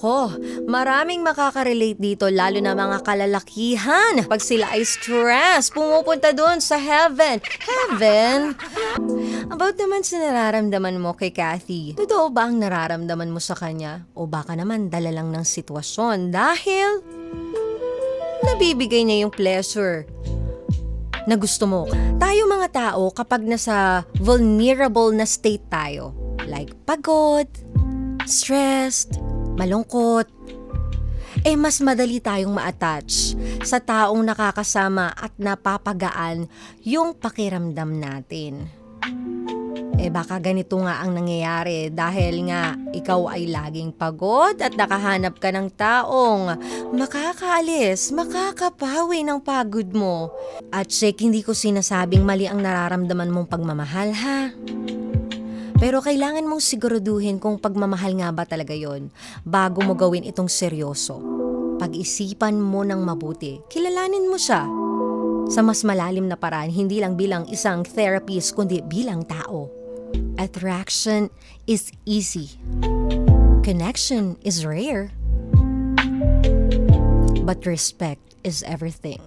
Nako, maraming makaka-relate dito lalo na mga kalalakihan. Pag sila ay stress, pumupunta doon sa heaven. Heaven? About naman sa nararamdaman mo kay Kathy, totoo ba ang nararamdaman mo sa kanya? O baka naman dala lang ng sitwasyon dahil nabibigay niya yung pleasure na gusto mo. Tayo mga tao, kapag nasa vulnerable na state tayo, like pagod, stressed, malungkot, eh mas madali tayong ma-attach sa taong nakakasama at napapagaan yung pakiramdam natin. Eh baka ganito nga ang nangyayari dahil nga ikaw ay laging pagod at nakahanap ka ng taong makakaalis, makakapawi ng pagod mo. At check, hindi ko sinasabing mali ang nararamdaman mong pagmamahal ha. Pero kailangan mong siguraduhin kung pagmamahal nga ba talaga yon bago mo gawin itong seryoso. Pag-isipan mo ng mabuti, kilalanin mo siya sa mas malalim na paraan, hindi lang bilang isang therapist, kundi bilang tao. Attraction is easy. Connection is rare. But respect is everything.